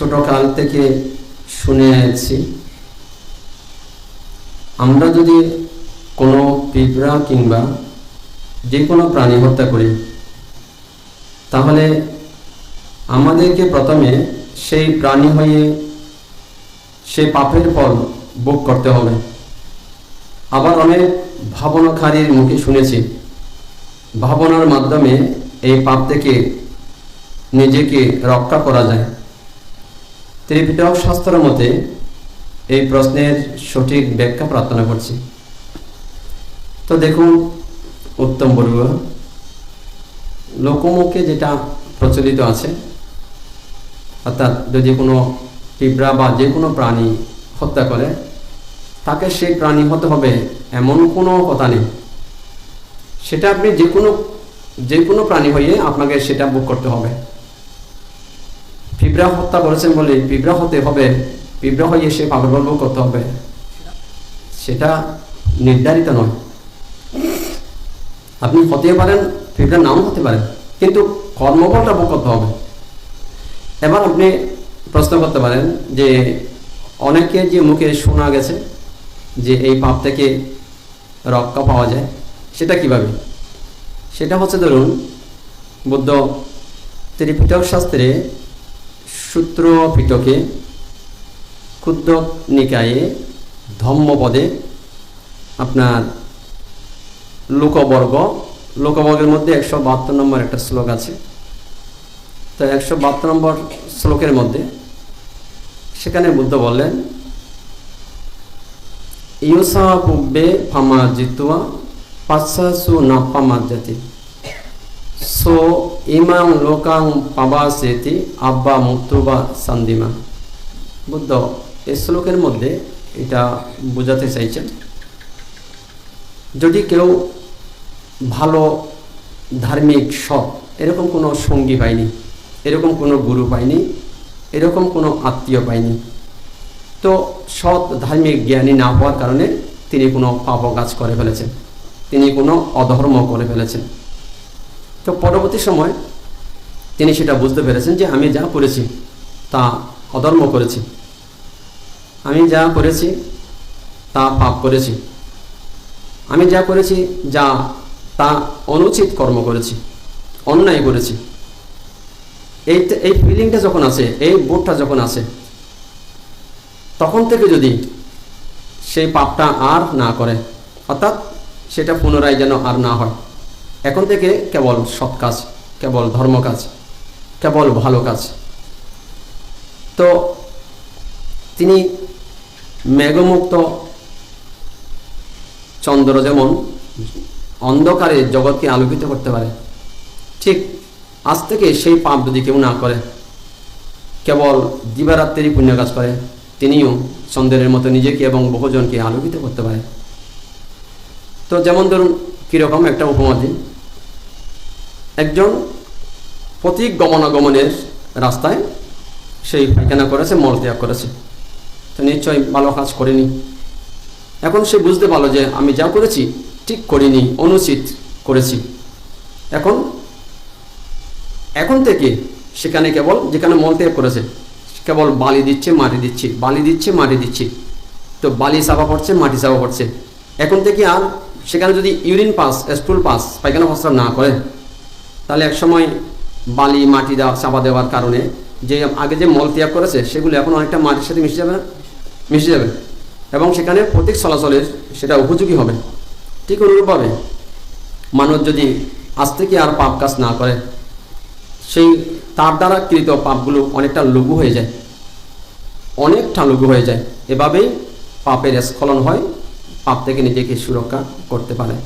ছোটকাল থেকে শুনে আসছি আমরা যদি কোনো পিঁপড়া কিংবা যে কোনো প্রাণী হত্যা করি, তাহলে আমাদেরকে প্রথমে সেই প্রাণী হয়ে সেই পাপের ফল ভোগ করতে হবে। আবার অনেক ভাবনাখারীর মুখে শুনেছি, ভাবনার মাধ্যমে এই পাপ থেকে নিজেকে রক্ষা করা যায়। ত্রিপিটক শাস্ত্র মতে এই প্রশ্নের সঠিক ব্যাখ্যা প্রার্থনা করছি। তো দেখুন, উত্তম বড়ুয়া লোকমুখে যেটা প্রচলিত আছে, অর্থাৎ যদি কোনো পিঁপড়া বা যে কোনো প্রাণী হত্যা করে, তাকে সেই প্রাণী হতে হবে এমন কোনো কথা নেই। সেটা আপনি যে কোনো যে কোনো প্রাণী হয়ে আপনাকে সেটা বুক করতে হবে। পিঁপড়া হত্যা করেছেন বলে পিঁপড়া হতে হবে পিঁপড়া হয়ে সে ফল ভোগ করতে হবে। সেটা নির্ধারিত নয়। আপনি হতে পারেন পিঁপড়া নাও হতে পারেন কিন্তু কর্মফলটা ভোগ করতে হবে। এবার আপনি প্রশ্ন করতে পারেন যে, অনেকে যে মুখে শোনা গেছে, যে এই পাপ থেকে রক্ষা পাওয়া যায়, সেটা কীভাবে? সেটা হচ্ছে ধরুন, বুদ্ধ ত্রিপিটক শাস্ত্রে সূত্র পিটকে ক্ষুদ্র নিকায়ে ধম্মপদে আপনার লোকবর্গ, লোকবর্গের মধ্যে একশো বাহাত্তর নম্বর একটা শ্লোক আছে। তো একশো বাহাত্তর নম্বর শ্লোকের মধ্যে সেখানে বুদ্ধ বললেন, ইয়সা পুব্বে ফামা জিতুয়া পাশ্চাসু নাপ্পামাজ্জাতি সো ইমাং লোকাং পাবাসেতি আব্বা মুক্তুবা সান্দিমা। বুদ্ধ এই শ্লোকের মধ্যে এটা বোঝাতে চাইছেন। যদি কেউ ভালো ধার্মিক সৎ, এরকম কোনো সঙ্গী পায়নি, এরকম কোনো গুরু পায়নি, এরকম কোনো আত্মীয় পায়নি, তো সৎ ধার্মিক জ্ঞানী না হওয়ার কারণে তিনি কোনো পাপ কাজ করে ফেলেছেন। তিনি কোনো অধর্ম করে ফেলেছেন। তো পরবর্তী সময় তিনি সেটা বুঝতে পেরেছেন যে আমি যা করেছি, তা অধর্ম করেছি। আমি যা করেছি, তা পাপ করেছি। আমি যা করেছি, যা, তা অনুচিত কর্ম করেছি, অন্যায় করেছি। এই এই ফিলিংটা যখন আছে এই বোধটা যখন আছে তখন থেকে যদি সেই পাপটা আর না করে, অর্থাৎ সেটা পুনরায় যেন আর না হয় এখন থেকে কেবল সৎ কাজ, কেবল ধর্ম কাজ, কেবল ভালো কাজ। তো তিনি মেঘমুক্ত চন্দ্র যেমন অন্ধকারে জগৎকে আলোকিত করতে পারে, ঠিক আজ থেকে সেই পাপ যদি কেউ না করে, কেবল দিবারাত্রি পুণ্য কাজ করে, তিনিও চন্দ্রের মতো নিজেকে এবং বহুজনকে আলোকিত করতে পারে। তো যেমন ধরুন কীরকম একটা উপমা দিন একজন প্রতীক গমনাগমনের রাস্তায় সেই পায়খানা করেছে, মল ত্যাগ করেছে। তো নিশ্চয়ই ভালো কাজ করেনি। এখন সে বুঝতে পারল যে আমি যা করেছি ঠিক করিনি, অনুচিত করেছি। এখন এখন থেকে সেখানে কেবল, যেখানে মলত্যাগ করেছে, কেবল বালি দিচ্ছে, মাটি দিচ্ছে, বালি দিচ্ছে, মাটি দিচ্ছে। তো বালি চাপা পড়ছে, মাটি চাপা পড়ছে। এখন থেকে আর সেখানে যদি ইউরিন পাস, স্টুল পাস, পায়খানা প্রস্রাব না করে তাহলে একসময় বালি, মাটি দেওয়া, চাপা দেওয়ার কারণে যে আগে যে মল ত্যাগ করেছে, সেগুলো এখন অনেকটা মাটির সাথে মিশে যাবে মিশে যাবে। এবং সেখানে প্রতীক চলাচলের সেটা উপযোগী হবে। ঠিক অনুরূপভাবে মানুষ যদি আজ থেকে আর পাপ কাজ না করে, সেই তার দ্বারা কৃত পাপগুলো অনেকটা লঘু হয়ে যায়। অনেকটা লঘু হয়ে যায়। এভাবেই পাপের স্খলন হয়, পাপ থেকে নিজেকে সুরক্ষা করতে পারে।